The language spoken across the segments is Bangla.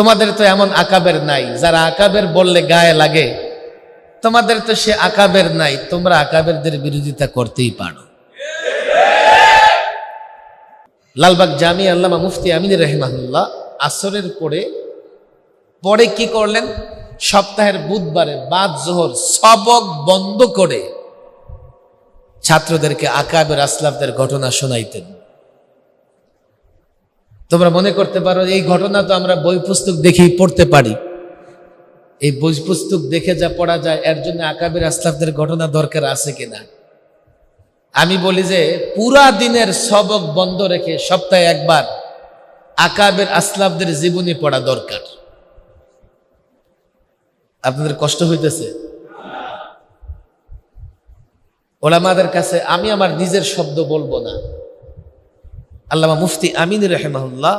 তোমাদের তো এমন আকাবের নাই, যারা আকাবের বললে গায়ে লাগে, তোমাদের তো সে আকাবের নাই, তোমরা আকাবেরদের বিরোধিতা করতেই পারো। লালবাগ জামি আল্লামা মুফতি আমিন রহমাহুল্লাহ আসরের পরে পরে কি করলেন? সপ্তাহের বুধবারে বাদ জোহর সবক বন্ধ করে ছাত্রদেরকে আকাবের আসলাফদের ঘটনা শোনাইতেন। তোমরা মনে করতে পারো, এই ঘটনা তো আমরা বই পুস্তক দেখেই পড়তে পারি। এই বই পুস্তক দেখে যা পড়া যায়, এর জন্য আকাবের আসলাফদের ঘটনা দরকার আছে কিনা? আমি বলি যে, পুরা দিনের সবক বন্ধ রেখে সপ্তাহে একবার আকাবের আসলাফদের জীবনী পড়া দরকার। আপনাদের কষ্ট হইতেছে? ওলামাদের কাছে আমি আমার নিজের শব্দ বলব না। আল্লামা মুফতি আমিন রহেমাহুল্লাহ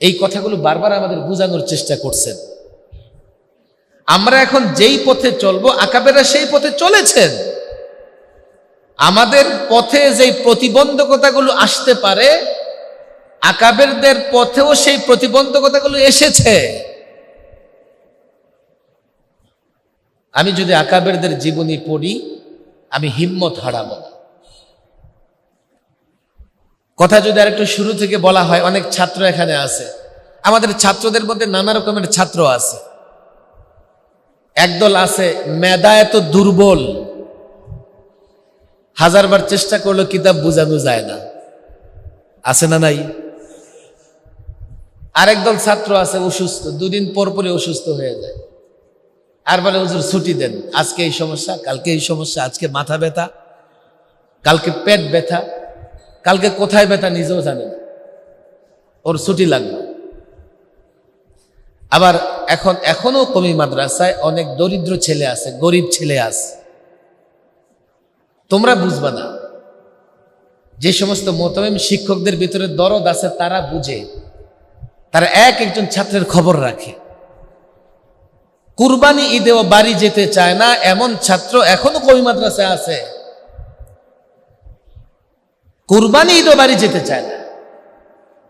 এই কথাগুলো বারবার আমাদের বোঝানোর চেষ্টা করছেন। আমরা এখন যেই পথে চলবো, আকাবেরা সেই পথে চলেছেন। আমাদের পথে যেই প্রতিবন্ধকতাগুলো আসতে পারে, আকাবেরদের পথেও সেই প্রতিবন্ধকতাগুলো এসেছে। আমি যদি আকাবেরদের জীবনী পড়ি, আমি হিম্মত হারাবো না। কথা যদি আর একটু শুরু থেকে বলা হয়, অনেক ছাত্র এখানে আছে। আমাদের ছাত্রদের মধ্যে নানা রকমের ছাত্র আছে। একদল আছে মেধা এত দুর্বল। হাজারবার চেষ্টা করল কিতাব বোঝানো যায় না। আছে না নাই? আরেক দল ছাত্র আছে অসুস্থ, দুদিন পর পরে অসুস্থ হয়ে যায়। আর বলে, হুজুর, ছুটি দেন। আজকে এই সমস্যা, কালকে এই সমস্যা, আজকে মাথা ব্যথা, কালকে পেট ব্যথা। কালকে কোথায় ব্যথা নিজেও জানে না। ওর ছুটি লাগবে আবার এখন এখনও কমি মাদ্রাসায় অনেক দরিদ্র ছেলে আছে, গরিব ছেলে আছে। তোমরা বুঝবা না। যে সমস্ত মোতাবেম শিক্ষকদের ভিতরে দরদ আছে, তারা বুঝে। তারা এক একজন ছাত্রের খবর রাখে। কুরবানি ঈদেও বাড়ি যেতে চায় না, এমন ছাত্র এখনও কবি মাদ্রাসায় আছে। কুরবানি ঈদও বাড়ি যেতে চায় না।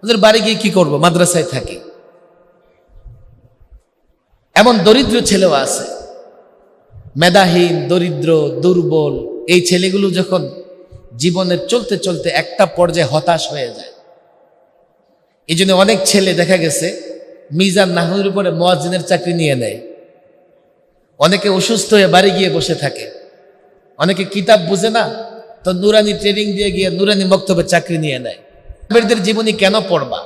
ওদের বাড়ি গিয়ে কি করব? মাদ্রাসায় থাকি। এমন দরিদ্র ছেলেও আছে। মেধাহীন, দরিদ্র, দুর্বল, এই ছেলেগুলো যখন জীবনের চলতে চলতে একটা পর্যায়ে হতাশ হয়ে যায়। এই জন্য অনেক ছেলে দেখা গেছে, মিজান নাহুর উপরে মোয়াজিনের চাকরি নিয়ে নেয়। অনেকে অসুস্থ হয়ে বাড়ি গিয়ে বসে থাকে। অনেকে কিতাব বুঝে না তো নুরানি ট্রেনিং দিয়ে গিয়ে নুরানি বক্তব্যে চাকরি নিয়ে নেয়। আকাবেরদের জীবনী কেন পড়বা?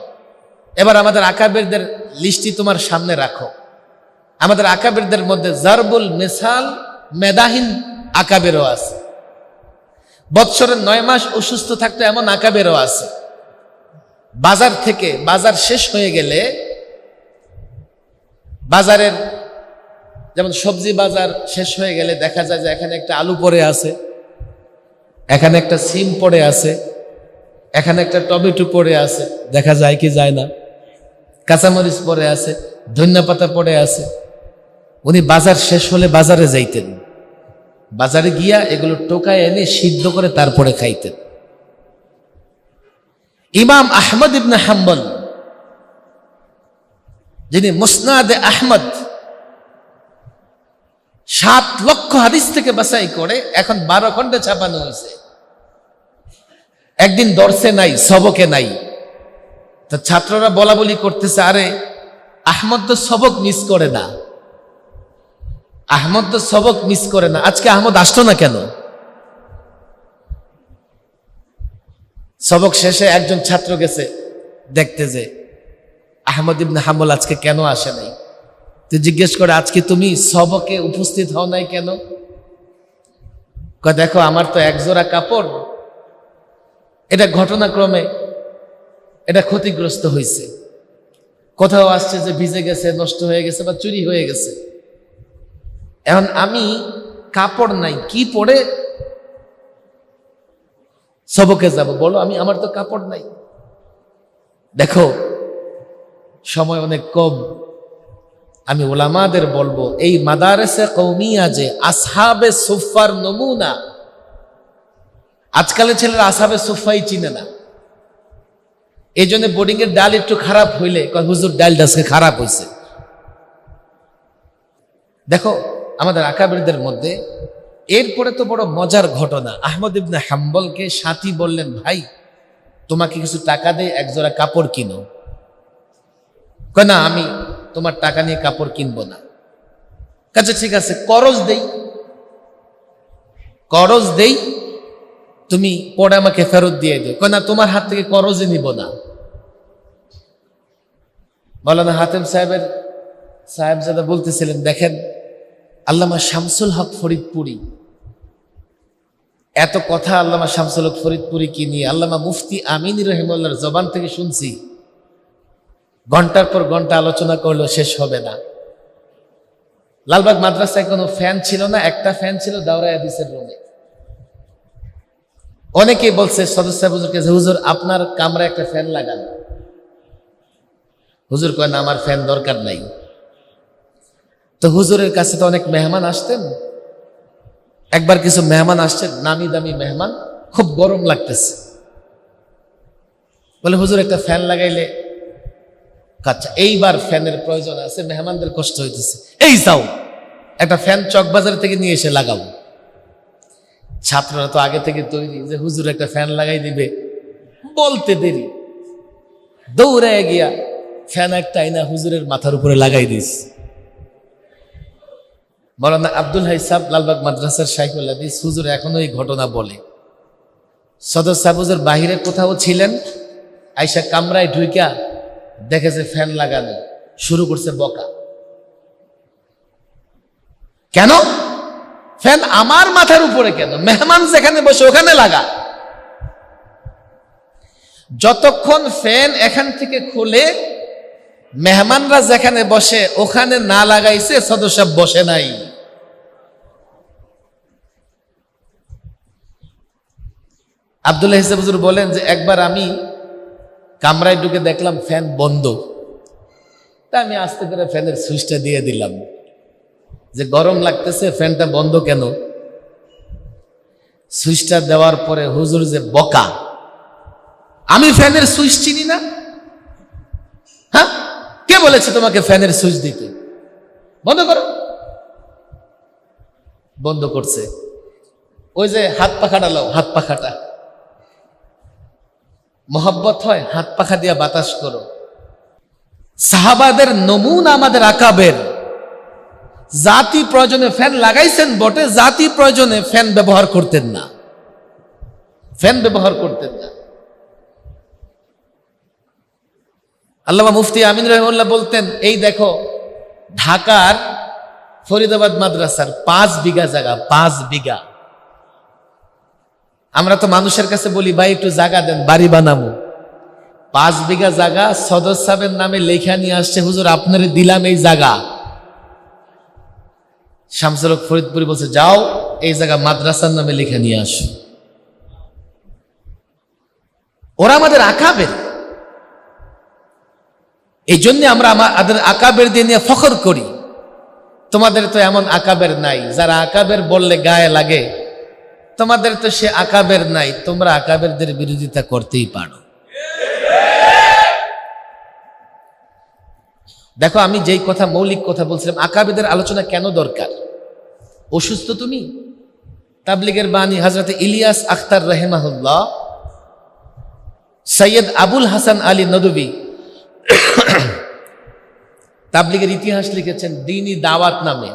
এবার আমাদের আকাবেরদের লিস্টি তোমার সামনে রাখো। আমাদের আকাবেরদের মধ্যে জারবুল মেসাল মেদাহীন আকাবেরও আছে। বৎসরের নয় মাস অসুস্থ থাকতে এমন আকাবেরও আছে। বাজার থেকে বাজার শেষ হয়ে গেলে বাজারের যেমন সবজি বাজার শেষ হয়ে গেলে দেখা যায় যে এখানে একটা আলু পড়ে আছে। এখানে একটা সিম পড়ে আছে, এখানে একটা টমেটো পড়ে আছে, দেখা যায় কি যায় না। কাঁচামরিচ পড়ে আছে, ধনিয়া পাতা পড়ে আছে। উনি বাজার শেষ হলে বাজারে যাইতেন। বাজারে গিয়া এগুলো টোকায় এনে সিদ্ধ করে তারপরে খাইতেন। ইমাম আহমদ ইবনে হাম্বল, যিনি মুসনাদে আহমদ সাত লক্ষ হাদিস থেকে বাছাই করে এখন বারো খন্ডে ছাপানো হয়েছে। একদিন দর্শে নাই, সবকে নাই। তা ছাত্ররা বলা বলি করতেছে, আরে আহমদ তো সবক মিস করে না। আহমদ তো সবক মিস করে না। আজকে আহমদ আসতো না কেন? সবক শেষে একজন ছাত্র গেছে, দেখতে যে আহমদ ইবনে হাম্বল আজকে কেন আসে নাই? তো জিজ্ঞেস করে, আজকে তুমি সবকে উপস্থিত হও নাই কেন? দেখো, আমার তো একজোড়া কাপড়। এটা ঘটনাক্রমে এটা ক্ষতিগ্রস্ত হয়েছে। কোথাও আসছে যে ভিজে গেছে, নষ্ট হয়ে গেছে বা চুরি হয়ে গেছে। এখন আমি কাপড় নাই, কি পরে সবকে যাব? বলো, আমি, আমার তো কাপড় নাই। দেখো, সময় অনেক কম। আমি ওলামাদের বলব, এই মাদারেসে কৌমিয়া যে আসহাবে সুফার নমুনা আজকালের ছেলেরা আসহাবে সুফাই চিনে না। এই জন্য বোর্ডিং এর ডাল একটু খারাপ হইলে হুজুর, ডালটা আজকে খারাপ হয়েছে দেখো, আমাদের আকাবিরদের মধ্যে এরপরে তো বড় মজার ঘটনা। আহমদ ইবনে হাম্বলকে সাথী বললেন, ভাই, তোমাকে কিছু টাকা দেয় একজোড়া কাপড় কিনো। না, আমি তোমার টাকা নিয়ে কাপড় কিনবো না। কাছে ঠিক আছে করজ দেই। করজ দেই, তুমি পরে আমাকে ফেরত দিয়ে দিও। কয় না, তোমার হাত থেকে করজে নিব না। মৌলানা হাতেম সাহেবের সাহেবজাদা বলতেছিলেন, দেখেন, আল্লামা শামসুল হক ফরিদপুরি, এত কথা আল্লামা শামসুল হক ফরিদপুরি কি নিয়ে? আল্লামা মুফতি আমিন রহিমুল্লাহর জবান থেকে শুনছি। ঘণ্টার পর ঘণ্টা আলোচনা করলেও শেষ হবে না। লালবাগ মাদ্রাসায় কোনো ফ্যান ছিল না, একটা ফ্যান ছিল দাওরা হাদিসের রুমে অনেকেই বলছে, সদস্য হুজুরকে যে, হুজুর, আপনার কামরা একটা ফ্যান লাগান। হুজুর কয়, না, আমার ফ্যান দরকার নাই। তো হুজুরের কাছে তো অনেক মেহমান আসতেন। একবার কিছু মেহমান আসছেন, নামি দামি মেহমান, খুব গরম লাগতেছে। বলে, হুজুর, একটা ফ্যান লাগাইলে আচ্ছা এইবার ফ্যানের প্রয়োজন আছে, মেহমানদের কষ্ট হইতেছে। এই যাও, একটা ফ্যান চকবাজার থেকে নিয়ে এসে লাগাও। ছাত্ররা তো আগে থেকে তৈরি যে হুজুর একটা ফ্যান লাগাই দিবে। বলতে দেরি। দৌড়ে গিয়া ফ্যান একটা আইনা হুজুরের মাথার উপরে লাগাই দিস মৌলানা আব্দুল হাই হাইসাব লালবাগ মাদ্রাসার শাইকুল হাদিস হুজুর এখনও এই ঘটনা বলে। সদর সাবুজের বাহিরে কোথাও ছিলেন? আইসা কামরায় ঢুইকা দেখেছে ফ্যান লাগানো, শুরু করছে বকা। কেন? ফ্যান আমার মাথার উপরে কেন? মেহমান যেখানে বসে, ওখানে লাগা। যতক্ষণ ফ্যান এখান থেকে খুলে, মেহমানরা যেখানে বসে, ওখানে না লাগাইছে, সদস্য বসে নাই। আবদুল্লাহ হিসেব হুজুর বলেন যে, একবার আমি কামরায় ঢুকে দেখলাম ফ্যান বন্ধ। তা আমি আস্তে করে ফ্যানের সুইচটা দিয়ে দিলাম। যে গরম লাগতেছে, ফ্যানটা বন্ধ কেন? সুইচটা দেওয়ার পরে হুজুর যে বকা। আমি ফ্যানের সুইচ চিনি না? হ্যাঁ? কে বলেছে তোমাকে ফ্যানের সুইচ দিতে? বন্ধ করো। বন্ধ করছে। ওই যে হাত পাখাটা লাও হাত পাখাটা। মোহব্বত হয়, হাত পাখা দিয়া বাতাস করো। সাহাবাদের নমুনা আমাদের আকাবের। জাতি প্রয়োজনে ফ্যান লাগাইছেন বটে, জাতি প্রয়োজনে ফ্যান ব্যবহার করতেন না। ফ্যান ব্যবহার করতেন না। আল্লামা মুফতি আমিন রহমুল্লাহ বলতেন, এই দেখো, ঢাকার ফরিদাবাদ মাদ্রাসার পাঁচ বিঘা জায়গা, পাঁচ বিঘা। আমরা তো মানুষের কাছে বলি, ভাই, একটু জায়গা দেন, বাড়ি বানাবো। পাঁচ বিঘা জায়গা সদর সাহেবের নামে লেখা নিয়ে আসছে, হুজুর, আপনার দিলাম এই জায়গা শামসুলক ফরিদপুরি বলছে, যাও, এই জায়গা মাদ্রাসার নামে লেখা নিয়ে আসো। ওরা আমাদের আকাবের। এই জন্য আমরা আমাদের আকাবের দিয়ে নিয়ে ফখর করি। তোমাদের তো এমন আকাবের নাই, যারা আকাবের বললে গায়ে লাগে তোমাদের তো সে আকাবের নাই, তোমরা আকাবেরদের বিরোধিতা করতেই পারো। দেখো, আমি যেই কথা, মৌলিক কথা বলছিলাম, আকাবেদের আলোচনা কেন দরকার? অসুস্থ তুমি? তাবলিগের বাণী হজরত ইলিয়াস আখতার রহেমাহুল্লাহ, সৈয়দ আবুল হাসান আলী নদবী তাবলিগের ইতিহাস লিখেছেন, দিনী দাওয়াত নামে।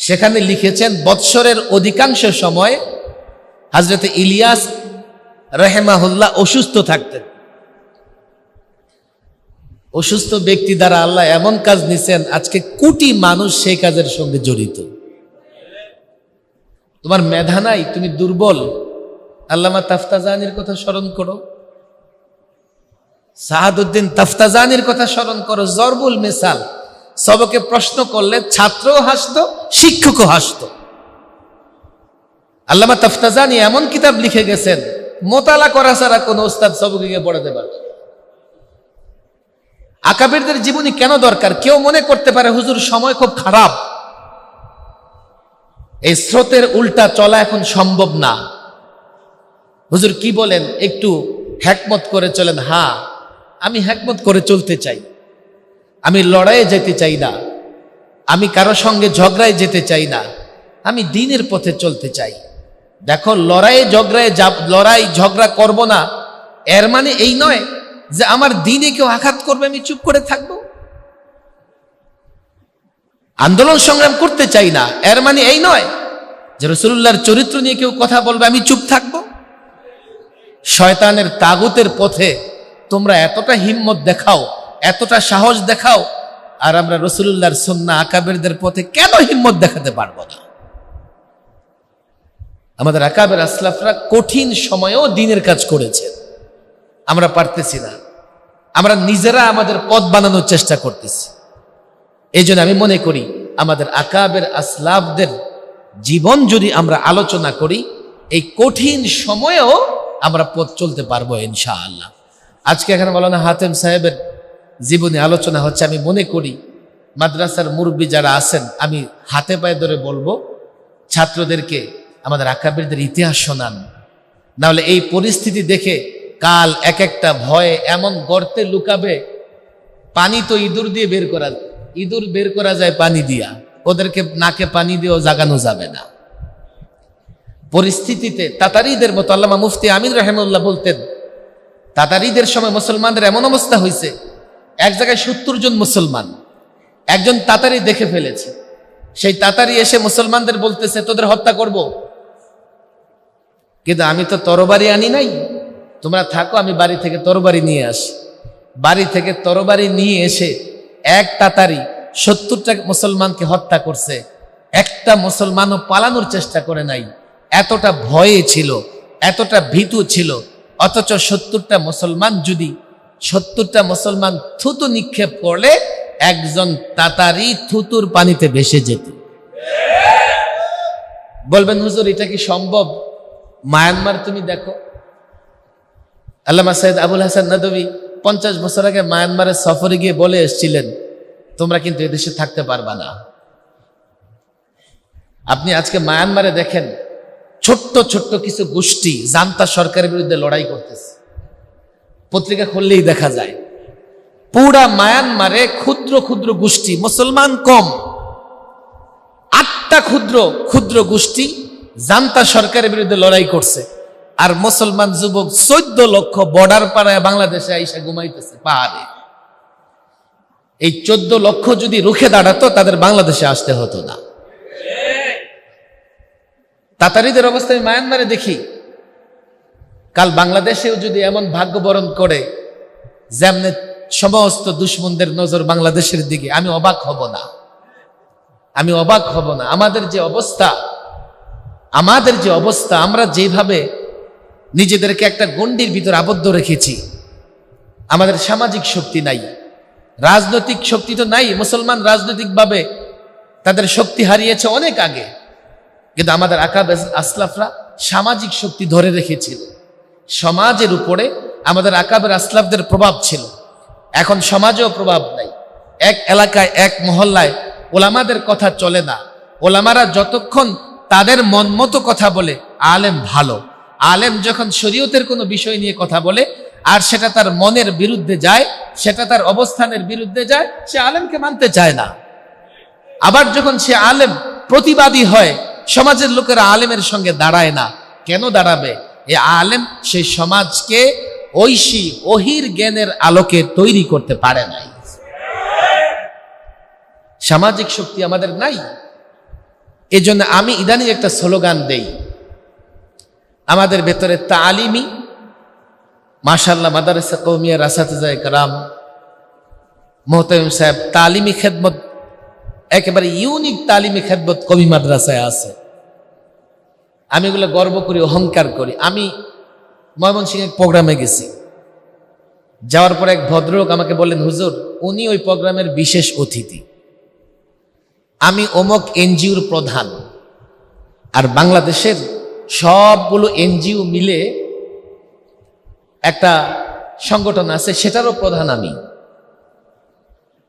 সেখানে লিখেছেন, বৎসরের অধিকাংশ সময় হজরত ইলিয়াস রহেমাহুল্লাহ অসুস্থ থাকতেন। অসুস্থ ব্যক্তি দ্বারা আল্লাহ এমন কাজ নিছেন, আজকে কোটি মানুষ সেই কাজের সঙ্গে জড়িত। তোমার মেধা নাই, তুমি দুর্বল। আল্লামা তাফতাজানির কথা স্মরণ করো। সাহাদুদ্দিন তাফতাজানির কথা স্মরণ করো, জরবুল মিসাল। সবকে প্রশ্ন করলে ছাত্রও হাসত, শিক্ষকও হাসত। আল্লামা তাফতাজানি এমন কিতাব লিখে গেছেন, মোতালা করা ছাড়া কোন ওস্তাদ সবকে গিয়ে পড়াতে পারে আকাবিরদের জীবনী কেন দরকার? কেউ মনে করতে পারে, হুজুর, সময় খুব খারাপ। এই স্রোতের উল্টা চলা এখন সম্ভব না। হুজুর কি বলেন? একটু হ্যাকমত করে চলেন। হা আমি হ্যাকমত করে চলতে চাই। আমি লড়াইয়ে যেতে চাই না। আমি কারও সঙ্গে ঝগড়ায় যেতে চাই না। আমি দিনের পথে চলতে চাই। দেখো, লড়াইয়ে ঝগড়ায় যা, লড়াই ঝগড়া করব না। এর মানে এই নয় যে আমার দিনে কেউ আঘাত করবে, আমি চুপ করে থাকব। আন্দোলন সংগ্রাম করতে চাই না। এর মানে এই নয় যে রসুল্লাহর চরিত্র নিয়ে কেউ কথা বলবে, আমি চুপ থাকব। শয়তানের তাগুতের পথে তোমরা এতটা হিম্মত দেখাও এতটা সাহস দেখাও, আর আমরা রসুল্লাহর সন্না আকাবেরদের পথে কেন হিম্মত দেখাতে পারব না? আমাদের আকাবের আসলাফরা কঠিন সময়েও দিনের কাজ করেছে। আমরা পারতেছি না। আমরা নিজেরা আমাদের পথ বানানোর চেষ্টা করতেছি। এই আমি মনে করি, আমাদের আকাবের আসলাফদের জীবন যদি আমরা আলোচনা করি, এই কঠিন সময়েও আমরা পথ চলতে পারব ইনশাআল্লাহ। আজকে এখানে বলো না হাতেম সাহেবের জীবনে আলোচনা হচ্ছে, আমি মনে করি মাদ্রাসার মুরব্বী যারা আছেন, আমি হাতে পায়ে ধরে বলব, ছাত্রদেরকে, আমাদের আকাবিরদের ইতিহাস শোনান। নাহলে এই পরিস্থিতি দেখে কাল এক একটা ভয়ে এমন গর্তে লুকাবে, পানি তো ইঁদুর দিয়ে বের করা, ইঁদুর বের করা যায় পানি দিয়া, ওদেরকে নাকে পানি দিয়েও জাগানো যাবে না। পরিস্থিতিতে তাতারিদের মতো আল্লামা মুফতি আমির রহমুল্লাহ বলতেন, তাতারিদের সময় মুসলমানদের এমন অবস্থা হয়েছে এক জায়গায় সত্তর জন মুসলমান। একজন তাতারি দেখে ফেলেছে। সেই তাতারি এসে মুসলমানদের বলতেছে, তোদের হত্যা করব? কিন্তু আমি তো তরবারি আনি নাই। তোমরা থাকো, আমি বাড়ি থেকে তরবারি নিয়ে আসি। বাড়ি থেকে তরবারি নিয়ে এসে এক তাতারি সত্তরটা মুসলমানকে হত্যা করছে। একটা মুসলমানও পালানোর চেষ্টা করে নাই। এতটা ভয়ে ছিল, এতটা ভীতু ছিল, অথচ সত্তরটা মুসলমান যদি সত্তরটা মুসলমান থুতু নিক্ষেপ করলে একজন তাতারি থুতুর পানিতে ভেসে যেত। বলবেন, হুজুর, এটা কি সম্ভব? মায়ানমার তুমি দেখো। আল্লামা সৈয়দ আবুল হাসান নদবী পঞ্চাশ বছর আগে মায়ানমারের সফরে গিয়ে বলে এসেছিলেন, তোমরা কিন্তু এদেশে থাকতে পারবা না। আপনি আজকে মায়ানমারে দেখেন, ছোট্ট ছোট্ট কিছু গোষ্ঠী জান্তা সরকারের বিরুদ্ধে লড়াই করতেছে। পত্রিকা খুললেই দেখা যায়। পুরা মায়ানমারে ক্ষুদ্র ক্ষুদ্র গোষ্ঠী, মুসলমান কম। আটটা ক্ষুদ্র ক্ষুদ্র গোষ্ঠী জান্তা সরকারের বিরুদ্ধে লড়াই করছে। আর মুসলমান যুবক চোদ্দ লক্ষ বর্ডার পাড়ায় বাংলাদেশে আইসা ঘুমাইতেছে, পাহাড়ে। এই চোদ্দ লক্ষ যদি রুখে দাঁড়াতো, তাদের বাংলাদেশে আসতে হতো না। তাতারিদের অবস্থা আমি মায়ানমারে দেখি। কাল বাংলাদেশেও যদি এমন ভাগ্য বরণ করে যেমনে সমস্ত দুশ্মনদের নজর বাংলাদেশের দিকে, আমি অবাক হব না। আমি অবাক হব না। আমাদের যে অবস্থা, আমাদের যে অবস্থা, আমরা যেভাবে নিজেদেরকে একটা গণ্ডির ভিতর আবদ্ধ রেখেছি, আমাদের সামাজিক শক্তি নাই, রাজনৈতিক শক্তি তো নাই, মুসলমান রাজনৈতিকভাবে তাদের শক্তি হারিয়েছে অনেক আগে, কিন্তু আমাদের আকাব আসলাফরা সামাজিক শক্তি ধরে রেখেছিল। সমাজের উপরে আমাদের আকাবের আসলাফদের প্রভাব ছিল। এখন সমাজেও প্রভাব নাই। এক এলাকায়, এক মহল্লায় ওলামাদের কথা চলে না। ওলামারা যতক্ষণ তাদের মন মতো কথা বলে, আলেম ভালো। আলেম যখন শরীয়তের কোনো বিষয় নিয়ে কথা বলে, আর সেটা তার মনের বিরুদ্ধে যায়, সেটা তার অবস্থানের বিরুদ্ধে যায়, সে আলেমকে মানতে চায় না। আবার যখন সে আলেম প্রতিবাদী হয়, সমাজের লোকেরা আলেমের সঙ্গে দাঁড়ায় না। কেন দাঁড়াবে? এ আলেম সেই সমাজকে ঐশী, অহির জ্ঞানের আলোকে তৈরি করতে পারে নাই। সামাজিক শক্তি আমাদের নাই। এজন্য আমি ইদানিং একটা স্লোগান দেই। আমাদের ভেতরে তালিমি মাশাল্লাহ মাদারসা কৌমিয়া রাসাতাজায় কারাম, মোহতামিম সাহেব তালিমি খেদমত, একেবারে ইউনিক তালিমি খেদমত কবি মাদ্রাসায় আছে। আমি এগুলো গর্ব করি, অহংকার করি। আমি ময়মনসিংহের প্রোগ্রামে গেছি। যাওয়ার পর এক ভদ্রলোক আমাকে বললেন, হুজুর, উনি ওই প্রোগ্রামের বিশেষ অতিথি। আমি অমক এনজিওর প্রধান। আর বাংলাদেশের সবগুলো এনজিও মিলে একটা সংগঠন আছে, সেটারও প্রধান আমি।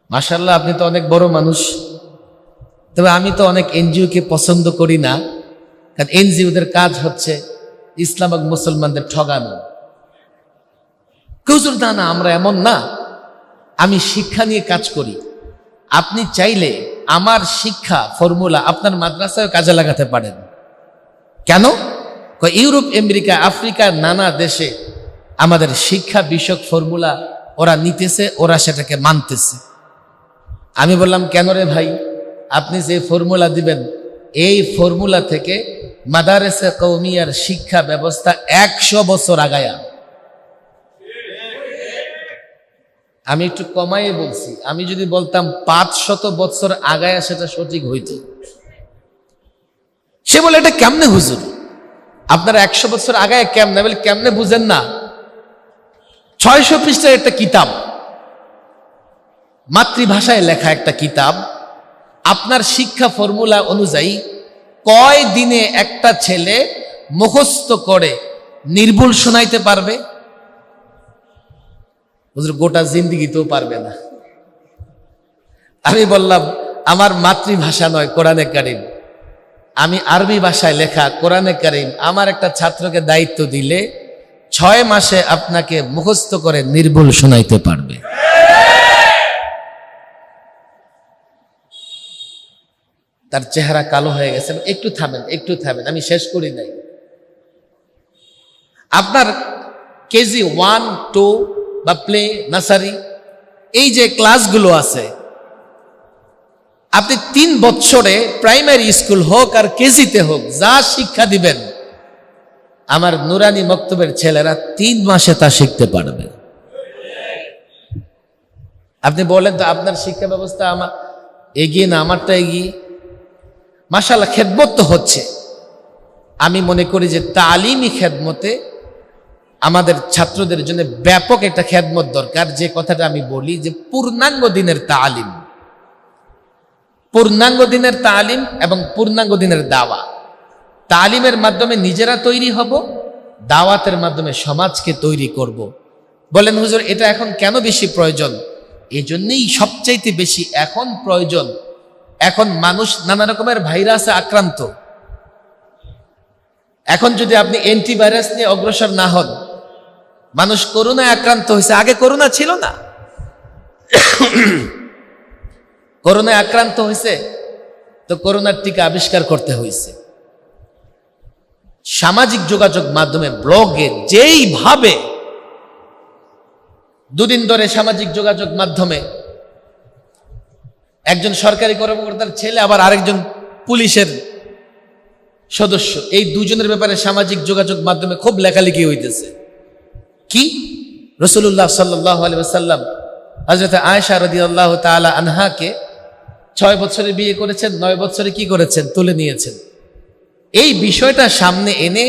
মাসাল্লাহ আপনি তো অনেক বড় মানুষ। তবে আমি তো অনেক এনজিওকে পছন্দ করি না। কারণ এনজিওদের কাজ হচ্ছে ইসলাম এবং মুসলমানদের ঠগানো। হুজুর না না আমরা এমন না। আমি শিক্ষা নিয়ে কাজ করি। আপনি চাইলে আমার শিক্ষা, ফর্মুলা আপনার মাদ্রাসায় কাজে লাগাতে পারেন। কেন? ইউরোপ, আমেরিকা আফ্রিকার নানা দেশে আমাদের শিক্ষা বিষয়ক ফর্মুলা ওরা নিতেছে, ওরা সেটাকে মানতেছে। আমি বললাম, কেন রে ভাই? আপনি যে ফর্মুলা দিবেন, এই ফর্মুলা থেকে মাদারেসে কৌমিয়ার শিক্ষা ব্যবস্থা একশো বছর আগায়া। আমি একটু কমাইয়ে বলছি, আমি যদি বলতাম পাঁচ শত বছর আগায়া সেটা সঠিক হইত। সে বলে, এটা কেমনে হুজুর? আপনারা একশো বছর আগায় কেমনে? বলে, কেমনে বুঝেন না? ছয়শো পৃষ্ঠার একটা কিতাব। মাতৃভাষায় লেখা একটা কিতাব। আপনার শিক্ষা ফর্মুলা অনুযায়ী কয় দিনে একটা ছেলে মুখস্থ করে নির্ভুল শোনাইতে পারবে? হুজুর, গোটা জিন্দিগিতেও পারবে না। আমি বললাম, আমার মাতৃভাষা নয়, কোরআনে কারিম। আমি আরবি ভাষায় লেখা, কোরআনে কারিম। আমার একটা ছাত্রকে দায়িত্ব দিলে ছয় মাসে আপনাকে মুখস্থ করে নির্ভুল শোনাইতে পারবে। তার চেহারা কালো হয়ে গেছে। একটু থামেন একটু থামেন, আমি শেষ করি নাই। আপনার কেজি ওয়ান, টু বা প্লে, নার্সারি, এই যে ক্লাসগুলো আছে, আপনি তিন বছরে প্রাইমারি স্কুল হোক আর কেজিতে হোক, যা শিক্ষা দিবেন, আমার নুরানি মক্তবের ছেলেরা তিন মাসে তা শিখতে পারবে। আপনি বলেন তো, আপনার শিক্ষা ব্যবস্থা আমার এগিয়ে না, আমারটা এগিয়ে? মাসাল্লাহ খেদমত তো হচ্ছে। আমি মনে করি যে তালিমি খেদমতে আমাদের ছাত্রদের জন্য ব্যাপক একটা খেদমত দরকার। যে কথাটা আমি বলি যে পূর্ণাঙ্গ দিনের তালিম। পূর্ণাঙ্গ দিনের তালিম এবং পূর্ণাঙ্গ দিনের দাওয়া। তালিমের মাধ্যমে নিজেরা তৈরি হব, দাওয়াতের মাধ্যমে সমাজকে তৈরি করব। বলেন, হুজুর, এটা এখন কেন বেশি প্রয়োজন? এই জন্যেই সবচাইতে বেশি এখন প্রয়োজন এখন মানুষ নানা রকমের ভাইরাসে আক্রান্ত। এখন যদি আপনি অ্যান্টিভাইরাস নিয়ে অগ্রসর না হন, মানুষ করোনায় আক্রান্ত হয়েছে। আগে করোনা ছিল না। করোনায় আক্রান্ত হয়েছে, তো করোনার টিকা আবিষ্কার করতে হয়েছে। সামাজিক যোগাযোগ মাধ্যমে, ব্লগে, যেইভাবে দুদিন ধরে সামাজিক যোগাযোগ মাধ্যমে একজন সরকারি কর্মকর্তার ছেলে, আবার আরেকজন পুলিশের সদস্য। এই দুজনের ব্যাপারে সামাজিক যোগাযোগ মাধ্যমে খুব লেখালেখি হইতেছে। কি? রসুল্লাহ সাল্লাহ আলিয়াল্লাম হজরত আয়সা রদি আল্লাহ তালা আনহাকে ছয় বছরে বিয়ে করেছেন, নয় বছরে কি করেছেন তুলে নিয়েছেন। এই বিষয়টা সামনে এনে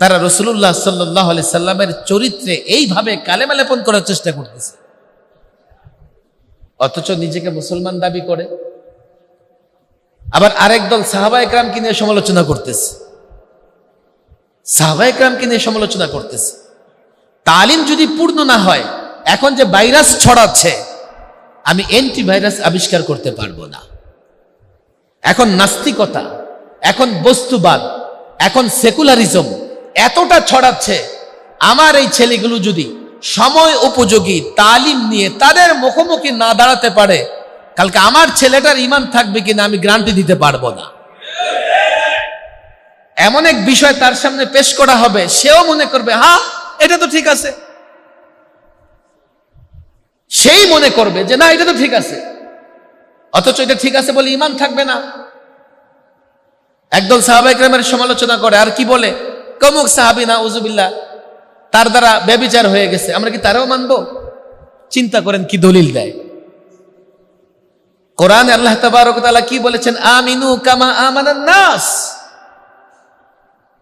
তারা রসুল্লাহ সাল্লাহ সাল্লামের চরিত্রে এইভাবে কালেমালেপন করার চেষ্টা করতেছে। অথচ নিজেকে মুসলমান দাবি করে। আবার আরেক দল সাহাবা একরামকে নিয়ে সমালোচনা করতেছে। সাহাবা একরামকে নিয়ে সমালোচনা করতেছে। তালিম যদি পূর্ণ না হয়, এখন যে ভাইরাস ছড়াচ্ছে, আমি অ্যান্টিভাইরাস আবিষ্কার করতে পারব না। এখন নাস্তিকতা, এখন বস্তুবাদ, এখন সেকুলারিজম এতটা ছড়াচ্ছে, আমার এই ছেলেগুলো যদি সময় উপযোগী, তালিম নিয়ে তাদের মুখোমুখি না দাঁড়াতে পারে, কালকে আমার ছেলেটার ইমান থাকবে কিনা আমি গ্রান্টি দিতে পারব না। এমন এক বিষয় তার সামনে পেশ করা হবে, সেও মনে করবে হ্যাঁ এটা তো ঠিক আছে। সেই মনে করবে যে, না, এটা তো ঠিক আছে। অথচ এটা ঠিক আছে বলে ইমান থাকবে না। একদল সাহাবাইকরামের সমালোচনা করে, আর কি বলে? কমুক সাহাবি না উজুবিল্লা তার দ্বারা ব্যবিচার হয়ে গেছে। আমরা কি তারাও মানব? চিন্তা করেন কি দলিল দেয়। কোরআন আল্লাহ তাআলা কি বলেছেন? আমিনু কামা আমানান নাস।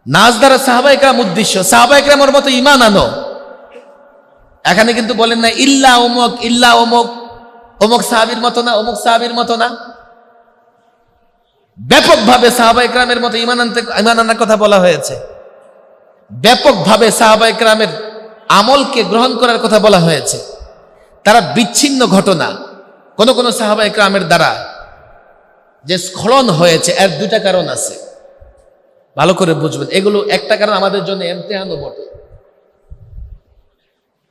নাস দ্বারা সাহাবাইকরাম উদ্দেশ্য। সাহাবাইকরামের মতো ইমান আনো। এখানে কিন্তু বলেন না, ইল্লা অমুক ইল্লা অমুক। অমুক সাহাবির মতো না, অমুক সাহাবির মতো না। ব্যাপকভাবে সাহাবা ইকরামের মতো ইমান আনতে ইমান আনার কথা বলা হয়েছে। ব্যাপকভাবে সাহাবা ইকরামের আমলকে গ্রহণ করার কথা বলা হয়েছে। তারা বিচ্ছিন্ন ঘটনা কোন কোন সাহাবা ইকরামের দ্বারা যে স্খলন হয়েছে, এর দুটা কারণ আছে। ভালো করে বুঝবেন। এগুলো একটা কারণ আমাদের জন্য এমতেহানও বটে।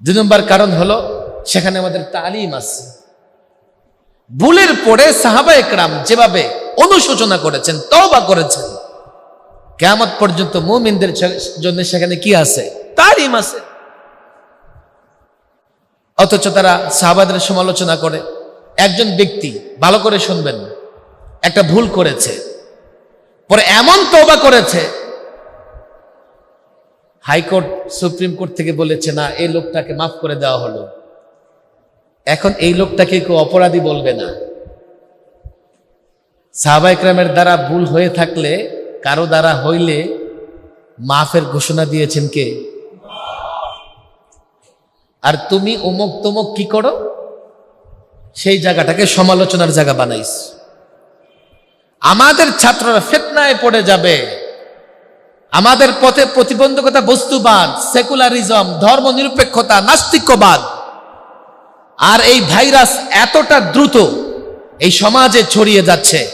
দুই নম্বর কারণ হলো, সেখানে আমাদের তালিম আছে। ভুলের পরে সাহাবা একরাম যেভাবে অনুশোচনা করেছেন, তওবা করেছেন কেয়ামত পর্যন্ত মুমিনদের জন্য সেখানে কি আছে? তালিম আছে। অথচ তারা সাহাবাদের সমালোচনা করে। একজন ব্যক্তি ভালো করে শুনবেন একটা ভুল করেছে পরে এমন তওবা করেছে হাইকোর্ট সুপ্রিম কোর্ট থেকে বলেছে না এই লোকটাকে মাফ করে দেওয়া হলো। এখন এই লোকটাকে কেউ অপরাধী বলবে না। সাহাবা ইকরামের দ্বারা ভুল হয়ে থাকলে কারও দ্বারা হইলে মাফের ঘোষণা দিয়েছেন কে? আর তুমি অমুক তমুক কি করো? সেই জায়গাটাকে সমালোচনার জায়গা বানাইস আমাদের ছাত্ররা ফেতনায় পড়ে যাবে। আমাদের পথে প্রতিবন্ধকতা, বস্তুবাদ, সেকুলারিজম ধর্ম নিরপেক্ষতা নাস্তিক্যবাদ। আর এই ভাইরাস এতটা দ্রুত এই সমাজে ছড়িয়ে যাচ্ছে।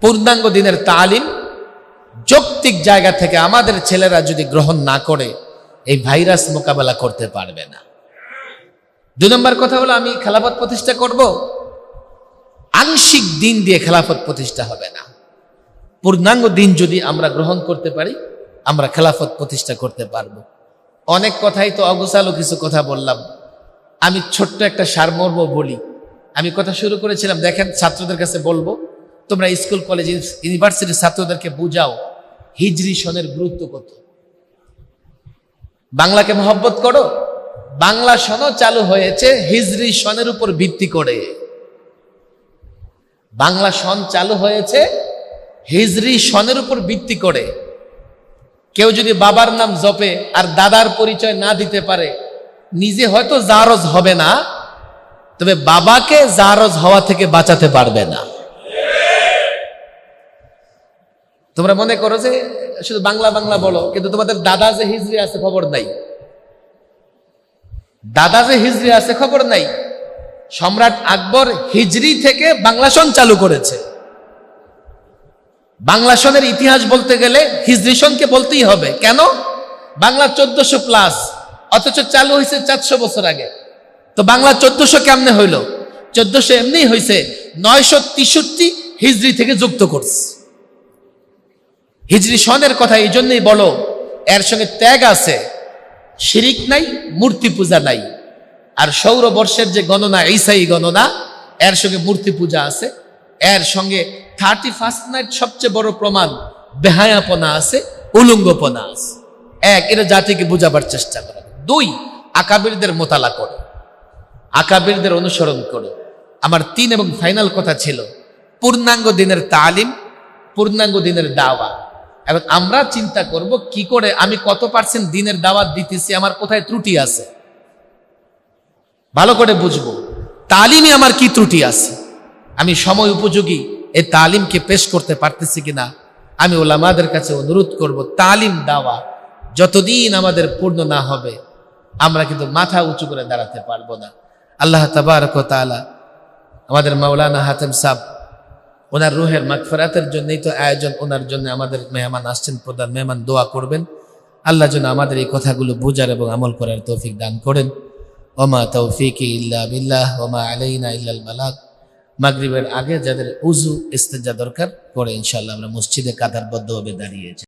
পূর্ণাঙ্গ দিনের তালিম যৌক্তিক জায়গা থেকে আমাদের ছেলেরা যদি গ্রহণ না করে, এই ভাইরাস মোকাবেলা করতে পারবে না। দুই নম্বর কথা হলো, আমি খেলাফত প্রতিষ্ঠা করব। আংশিক দিন দিয়ে খেলাফত প্রতিষ্ঠা হবে না। পূর্ণাঙ্গ দিন যদি আমরা গ্রহণ করতে পারি, আমরা খেলাফত প্রতিষ্ঠা করতে পারব। অনেক কথাই তো অগোছালো কিছু কথা বললাম। আমি ছোট্ট একটা সারমর্ম বলি। আমি কথা শুরু করেছিলাম, দেখেন ছাত্রদের কাছে বলব, তোমরা স্কুল, কলেজ, ইউনিভার্সিটির ছাত্রদেরকে বুঝাও। হিজরি সনের গুরুত্ব কত? বাংলাকে মহব্বত করো? বাংলা সনও চালু হয়েছে, হিজরি সনের উপর ভিত্তি করে। বাংলা সন চালু হয়েছে, হিজরি সনের উপর ভিত্তি করে। কেউ যদি বাবার নাম জপে আর দাদার পরিচয় না দিতে পারে, নিজে হয়তো জারজ হবে না, তবে বাবাকে জারজ হওয়া থেকে বাঁচাতে পারবে না। তোমরা মনে করো যে শুধু বাংলা বাংলা বলো, কিন্তু তোমাদের দাদা যে হিজড়ি আছে খবর নাই। দাদা যে হিজড়ি আছে খবর নাই। সম্রাট আকবর হিজড়ি থেকে বাংলা সন চালু করেছে। বাংলা সনের ইতিহাস বলতে গেলে হিজড়ি সনকে বলতেই হবে। কেন? বাংলা চোদ্দশো প্লাস, অথচ চালু হয়েছে চারশো বছর আগে। তো বাংলা চোদ্দশো কেমনে হইল? চোদ্দশো এমনি হয়েছে নয়শো তেষট্টি হিজড়ি থেকে যুক্ত করছে। হিজড়ি সনের কথা এই জন্যই বলো, এর সঙ্গে ত্যাগ আছে, শিরিক নাই, মূর্তি পূজা নাই। আর সৌরবর্ষের যে গণনা, ঈসাই গণনা, এর সঙ্গে মূর্তি পূজা আছে, এর সঙ্গে থার্টি ফার্স্ট নাইট সবচেয়ে বড় প্রমাণ, বেহায়াপনা আছে, উলঙ্গপনা আছে। এক, এটা জাতিকে বুঝাবার চেষ্টা করা। দুই, আকাবিরদের মোতালা করো। আকাবিরদের অনুসরণ করো। আমার তিন এবং ফাইনাল কথা ছিল, পূর্ণাঙ্গ দিনের তালিম, পূর্ণাঙ্গ দিনের দাওয়া। এখন আমরা চিন্তা করব কি করে আমি কত পার্সেন্ট দিনের দাওয়াত দিতেছি, আমার কোথায় ত্রুটি আছে? ভালো করে বুঝব। তালিমে আমার কি ত্রুটি আছে? আমি সময় উপযোগী এই তালিমকে পেশ করতে পারতেছি কিনা? আমি ওলামাদের কাছে অনুরোধ করব, তালিম দেওয়া যতদিন আমাদের পূর্ণ না হবে, আমরা কিন্তু মাথা উঁচু করে দাঁড়াতে পারব না। আল্লাহ তাবারক তালা আমাদের মাওলানা হাতেম সাহ ওনার রুহের মাগফেরাতের জন্যই তো আয়োজন, ওনার জন্য আমাদের মেহমান আসছেন, প্রধান মেহমান দোয়া করবেন। আল্লাহ যেন আমাদের এই কথাগুলো বুঝার এবং আমল করার তৌফিক দান করেন। ওমা তৌফিক ইল্লা বিল্লাহ, ওমা আলাইনা ইল্লাল মালাক মাগরিবের আগে যাদের উজু ইস্তেজা দরকার করে ইনশাল্লাহ আমরা মসজিদে কাতারবদ্ধভাবে দাঁড়িয়েছি